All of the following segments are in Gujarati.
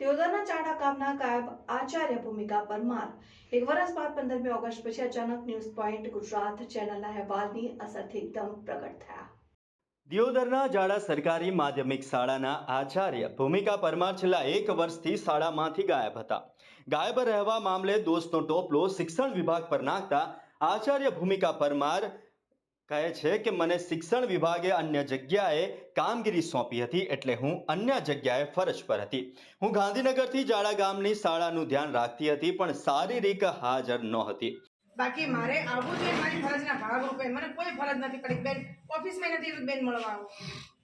તેઓદરના ચાડા ગામના ગાયબ આચાર્ય ભૂમિકા પરમાર એક વર્ષ બાદ પંદરમી ઓગસ્ટ પછી અચાનક ન્યૂઝ પોઈન્ટ ગુજરાત ચેનલના અહેવાલની અસરથી એકદમ પ્રગટ થયા. દિયોદરના જાડા સરકારી માધ્યમિક શાળાના આચાર્ય ભૂમિકા પરમાર છેલ્લા એક વર્ષથી શાળામાંથી ગાયબ હતા. ગાયબ રહેવા મામલે દોષનો ટોપલો શિક્ષણ વિભાગ પર નાખતા આચાર્ય ભૂમિકા પરમાર કહે છે કે મને શિક્ષણ વિભાગે અન્ય જગ્યાએ કામગીરી સોંપી હતી એટલે હું અન્ય જગ્યાએ ફરજ પર હતી. હું ગાંધીનગરથી જાડા ગામની શાળાનું ધ્યાન રાખતી હતી પણ શારીરિક હાજર નહોતી. બાકી મારે આવવું જોઈએ મારી ફરજના ભાગરૂપે મને કોઈ ફરજ નથી પડી. બેન ઓફિસમાં નથી બેન મળવા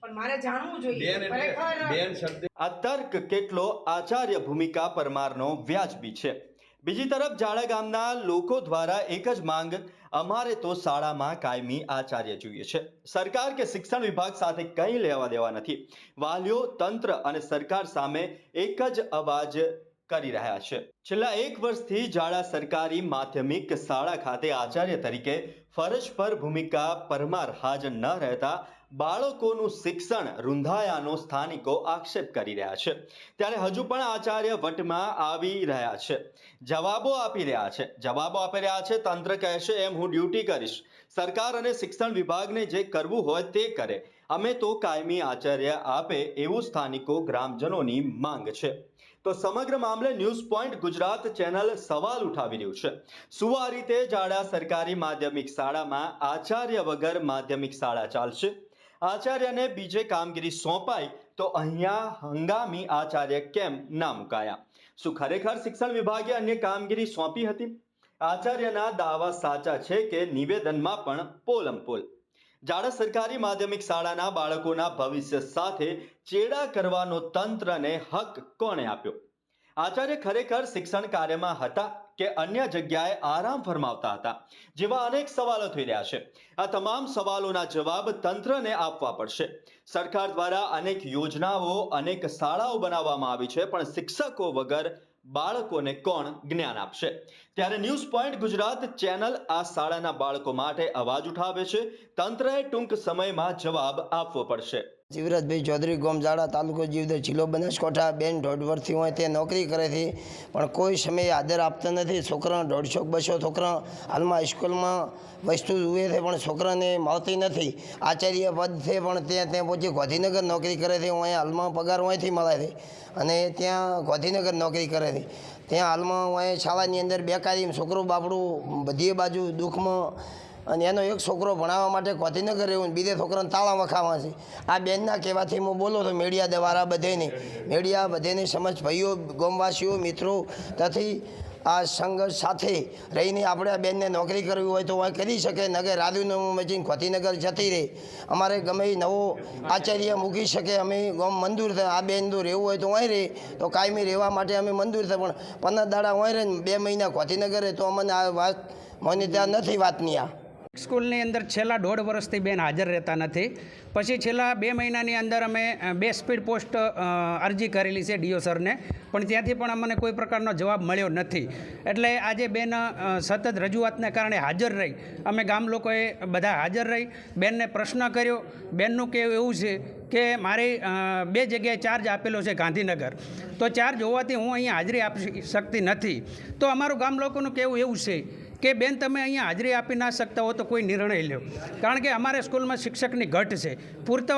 પણ મારે જાણવું જોઈએ બેન એટલે ખરેખર બેન શબ્દ આ તર્ક કેટલો આચાર્ય ભૂમિકા પરમારનો વ્યાજબી છે. બીજી તરફ જાડા ગામના લોકો દ્વારા એક જ માંગ અમારે તો શાળામાં કાયમી આચાર્ય જોઈએ છે. સરકાર કે શિક્ષણ વિભાગ સાથે કંઈ લેવા દેવા નથી. વાલીઓ, તંત્ર અને સરકાર સામે એક જ અવાજ કરી રહ્યા છે. છેલ્લા એક વર્ષથી જાડા સરકારી માધ્યમિક શાળા ખાતે આચાર્ય તરીકે ફરજ પર ભૂમિકા પરમાર હાજર ન રહેતા બાળકોનું શિક્ષણ રૂંધાયાનો સ્થાનિકો આક્ષેપ કરી રહ્યા છે. ત્યારે હજુ પણ આચાર્ય વટમાં આવી રહ્યા છે. જવાબો આપી રહ્યા છે. જવાબો આપી રહ્યા છે. તંત્ર કહેશે, એમ હું ડ્યુટી કરીશ. સરકાર અને શિક્ષણ વિભાગને જે કરવું હોય તે કરે. અમે તો કાયમી આચાર્ય આપે એવું સ્થાનિકો ગ્રામજનોની માંગ છે. તો સમગ્ર મામલે ન્યૂઝ પોઈન્ટ ગુજરાત ચેનલ સવાલ ઉઠાવી રહ્યું છે. શું આ રીતે જાડા સરકારી માધ્યમિક શાળામાં આચાર્ય વગર માધ્યમિક શાળા ચાલશે? આચાર્યને બીજે કામગીરી સોંપાઈ તો અહીંયા હંગામી આચાર્ય કેમ ના મુકાયા? શું ખરેખર શિક્ષણ વિભાગે અન્ય કામગીરી સોંપી હતી? આચાર્યના દાવા સાચા છે કે નિવેદનમાં પણ પોલમપોલ? જાડા સરકારી માધ્યમિક શાળાના બાળકોના ભવિષ્ય સાથે ચેડા કરવાનો તંત્રને હક કોણે આપ્યો? આચાર્ય ખરેખર શિક્ષણ કાર્યમાં હતા કે અન્ય જગ્યાએ આરામ ફરમાવતા હતા, જેવા અનેક સવાલો થઈ રહ્યા છે. આ તમામ સવાલોના જવાબ તંત્રને આપવા પડશે. સરકાર દ્વારા અનેક યોજનાઓ, અનેક શાળાઓ બનાવવામાં આવી છે, પણ શિક્ષકો વગર બાળકોને કોણ જ્ઞાન આપશે? ત્યારે ન્યૂઝ પોઈન્ટ ગુજરાત ચેનલ આ શાળાના બાળકો માટે અવાજ ઉઠાવે છે. તંત્રએ ટૂંક સમયમાં જવાબ આપવો પડશે. જીવરાજભાઈ ચૌધરી ગોમઝાડા તાલુકો જીવદર જિલ્લો બનાસકાંઠા. બેન દોઢ વર્ષથી હોય તે નોકરી કરે છે, પણ કોઈ સમયે આદર આપતા નથી. છોકરા દોઢસો બસો છોકરા હાલમાં સ્કૂલમાં વસ્તુ જુએ છે, પણ છોકરાને મળતી નથી. આચાર્ય પદ છે, પણ ત્યાં ત્યાં પછી ગાંધીનગર નોકરી કરે છે. અહીંયા હાલમાં પગાર અહીંથી મળે છે. અને ત્યાં ગાંધીનગર નોકરી કરે છે. ત્યાં હાલમાં હું શાળાની અંદર બેકારી છોકરો બાપડું બધી બાજુ દુઃખમાં અને એનો એક છોકરો ભણાવવા માટે ગાંધીનગર રહેવું ને બીજે છોકરાને તાળા વખાવા છે. આ બેનના કહેવાથી હું બોલો તો મીડિયા દ્વારા બધેને મીડિયા બધેને સમજ ભાઈઓ, ગામવાસીઓ, મિત્રો, તથી આ સંઘર્ષ સાથે રહીને આપણે આ બેનને નોકરી કરવી હોય તો કરી શકે નગર રાધુનામું મચીને ખોતીનગર જતી રહે. અમારે ગમે નવો આચાર્ય મૂકી શકે, અમે ગામ મંજૂર થાય, આ બેન દૂર રહેવું હોય તો અહીં રહે, તો કાયમી રહેવા માટે અમે મંજૂર થાય, પણ પંદર દાડા અહીં રહે બે મહિના ખોતીનગર રહે તો અમને આ વાત, મને ત્યાં નથી વાતની આ. સ્કૂલની અંદર છેલ્લા દોઢ વર્ષથી બેન હાજર રહેતા નથી. પછી છેલ્લા બે મહિનાની અંદર અમે બે સ્પીડ પોસ્ટ અરજી કરેલી છે ડીઓ સરને. પણ ત્યાંથી પણ અમને કોઈ પ્રકારનો જવાબ મળ્યો નથી. એટલે આજે બેન સતત રજૂઆતને કારણે હાજર રહી. અમે ગામ લોકોએ બધા હાજર રહી. બેનને પ્રશ્ન કર્યો, બેનનું કહેવું એવું છે કે મારી બે જગ્યાએ ચાર્જ આપેલો છે ગાંધીનગર. તો ચાર્જ હોવાથી હું અહીં હાજરી આપી શકતી નથી. તો અમારું ગામ લોકોનું કહેવું એવું છે કે બેન, તમે અહીંયા હાજરી આપી ના શકતા હો તો કોઈ નિર્ણય લ્યો. કારણ કે અમારે સ્કૂલમાં શિક્ષકની ઘટ છે. પૂરતો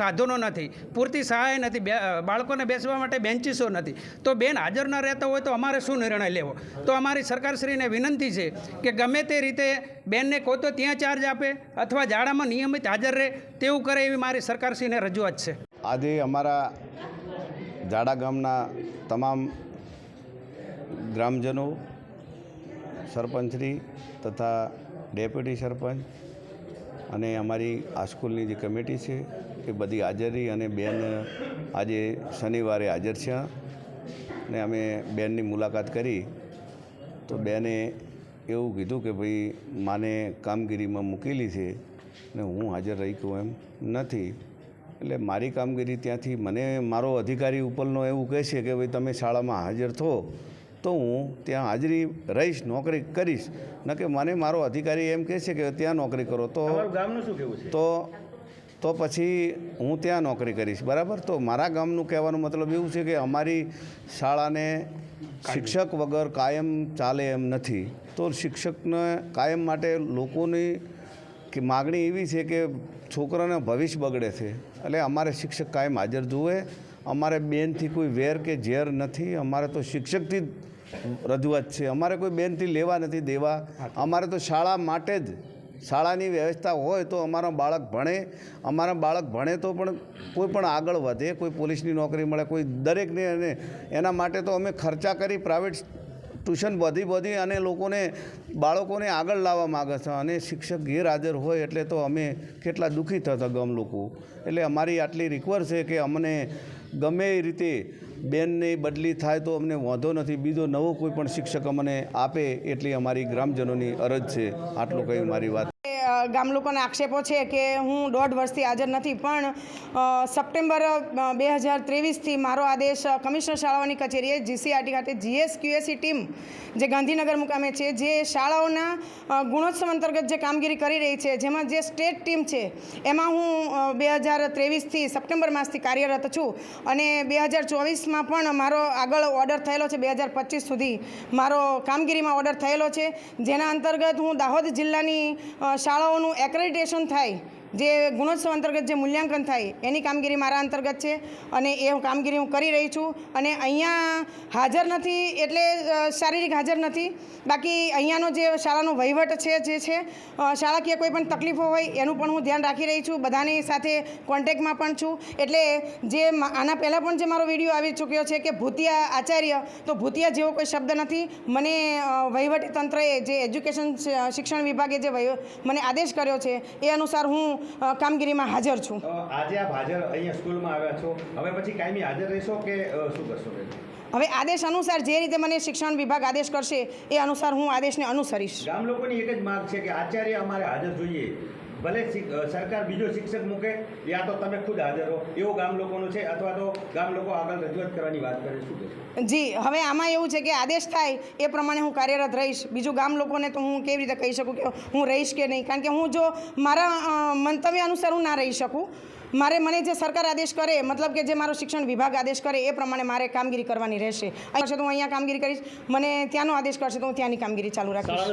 સાધનો નથી. પૂરતી સહાય નથી. બાળકોને બેસવા માટે બેન્ચીસો નથી. તો બેન, હાજર ન રહેતા હોય તો અમારે શું નિર્ણય લેવો? તો અમારી સરકારશ્રીને વિનંતી છે કે ગમે તે રીતે બેનને કોઈ તો ત્યાં ચાર્જ આપે અથવા જાડામાં નિયમિત હાજર રહે તેવું કરે એવી મારી સરકારશ્રીને રજૂઆત છે. આજે અમારા જાડા ગામના તમામ ગ્રામજનો સરપંચશ્રી તથા ડેપ્યુટી સરપંચ અને અમારી આ સ્કૂલની જે કમિટી છે એ બધી હાજરી અને બેન આજે શનિવારે હાજર છે. ને અમે બેનની મુલાકાત કરી. તો બેને એવું કીધું કે ભાઈ માને કામગીરીમાં મૂકેલી છે ને હું હાજર રહી કહું એમ નથી. એટલે મારી કામગીરી ત્યાંથી મને, મારો અધિકારી ઉપરનો એવું કહે છે કે ભાઈ તમે શાળામાં હાજર થો. તો હું ત્યાં હાજરી રહીશ નોકરી કરીશ. ન કે મને મારો અધિકારી એમ કહે છે કે ત્યાં નોકરી કરો. તો ગામનું શું કહેવું છે? તો તો પછી હું ત્યાં નોકરી કરીશ. બરાબર? તો મારા ગામનું કહેવાનો મતલબ એવું છે કે અમારી શાળાને શિક્ષક વગર કાયમ ચાલે એમ નથી. તો શિક્ષકને કાયમ માટે લોકોની કે માગણી એવી છે કે છોકરાને ભવિષ્ય બગડે છે. એટલે અમારે શિક્ષક કાયમ હાજર જુએ. અમારે બેનથી કોઈ વેર કે ઝેર નથી. અમારે તો શિક્ષકથી જ રજૂઆત છે. અમારે કોઈ બેનથી લેવા નથી દેવા. અમારે તો શાળા માટે જ શાળાની વ્યવસ્થા હોય તો અમારા બાળક ભણે. અમારા બાળક ભણે તો પણ કોઈ પણ આગળ વધે કોઈ પોલીસની નોકરી મળે કોઈ દરેકને અને એના માટે તો અમે ખર્ચા કરી પ્રાઇવેટ ટ્યુશન વધી વધી અને લોકોને બાળકોને આગળ લાવવા માગે છે. અને શિક્ષક ગેરહાજર હોય એટલે તો અમે કેટલા દુઃખી થતા ગમ લોકો. એટલે અમારી આટલી રિક્વેસ્ટ છે કે અમને ગમે એ રીતે બેનની બદલી થાય તો અમને વાંધો નથી. બીજો નવો કોઈ પણ શિક્ષક અમને આપે એટલી અમારી ગ્રામજનોની અરજ છે. આટલું કહી મારી વાત. ગામ લોકોના આક્ષેપો છે કે હું દોઢ વર્ષથી હાજર નથી પણ સપ્ટેમ્બર બે હજાર ત્રેવીસથી મારો આદેશ કમિશનર શાળાઓની કચેરીએ જીસીઆરટી ખાતે જીએસ ક્યુએસી ટીમ જે ગાંધીનગર મુકામે છે જે શાળાઓના ગુણોત્સવ અંતર્ગત જે કામગીરી કરી રહી છે જેમાં જે સ્ટેટ ટીમ છે એમાં હું બે હજાર ત્રેવીસથી સપ્ટેમ્બર માસથી કાર્યરત છું અને બે હજાર ચોવીસમાં પણ મારો આગળ ઓર્ડર થયેલો છે બે હજાર પચીસ સુધી મારો કામગીરીમાં ઓર્ડર થયેલો છે. જેના અંતર્ગત હું દાહોદ જિલ્લાની અ, શાળાઓનું એક્રેડિટેશન થાય. જે ગુણોત્સવ અંતર્ગત જે મૂલ્યાંકન થાય, એની કામગીરી મારા અંતર્ગત છે અને એ હું કામગીરી હું કરી રહી છું અને અહીંયા હાજર નથી એટલે શારીરિક હાજર નથી. બાકી અહીંયાનો જે શાળાનો વહીવટ છે, જે છે શાળાકીય કોઈ પણ તકલીફો હોય એનું પણ હું ધ્યાન રાખી રહી છું. બધાની સાથે કોન્ટેક્ટમાં પણ છું. એટલે જે આના પહેલાં પણ જે મારો વીડિયો આવી ચૂક્યો છે કે ભૂતિયા આચાર્ય, તો ભૂતિયા જેવો કોઈ શબ્દ નથી. મને વહીવટી તંત્રએ જે એજ્યુકેશન, શિક્ષણ વિભાગે જે મને આદેશ કર્યો છે, એ અનુસાર હું કામગીરીમાં હાજર છું. આજે આપ હાજર અહીંયા સ્કૂલમાં આવ્યા છો. હવે પછી કાયમી હાજર રહેશો કે શું કરશો હવે આદેશ અનુસાર જે રીતે મને શિક્ષણ વિભાગ આદેશ કરશે એ અનુસાર હું આદેશને અનુસરીશ. ગામ લોકોની એક જ માંગ છે કે આચાર્ય અમારે હાજર જોઈએ. ભલે સરકાર બીજો શિક્ષક મૂકે, યા તો તમે ખુદ હાજર હો. એવું ગામ લોકોનું છે, અથવા તો ગામ લોકો આગળ રજૂઆત કરવાની વાત કરે શું જી, હવે આમાં એવું છે કે આદેશ થાય એ પ્રમાણે હું કાર્યરત રહીશ. બીજું ગામ લોકોને તો હું કેવી રીતે કહી શકું કે હું રહીશ કે નહીં? કારણ કે હું જો મારા મંતવ્ય અનુસાર હું ના રહી શકું. મારે મને જે સરકાર આદેશ કરે મતલબ કે જે મારો શિક્ષણ વિભાગ આદેશ કરે એ પ્રમાણે મારે કામગીરી કરવાની રહેશે. તો હું અહીંયા કામગીરી કરીશ. મને ત્યાંનો આદેશ કરશે તો હું ત્યાંની કામગીરી ચાલુ રાખીશ.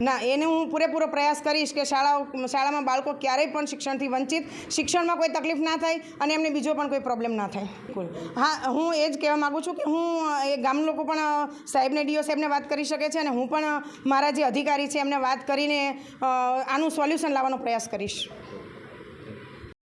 ને એને હું પૂરેપૂરો પ્રયાસ કરીશ કે શાળાઓ શાળામાં બાળકો ક્યારેય પણ શિક્ષણથી વંચિત શિક્ષણમાં કોઈ તકલીફ ના થાય અને એમને બીજો પણ કોઈ પ્રોબ્લેમ ના થાય. હા હું એ જ કહેવા માગું છું કે હું એ ગામ લોકો પણ સાહેબને ડીઓ સાહેબને વાત કરી શકે છે અને હું પણ મારા જે અધિકારી છે એમને વાત કરીને આનું સોલ્યુશન લાવવાનો પ્રયાસ કરીશ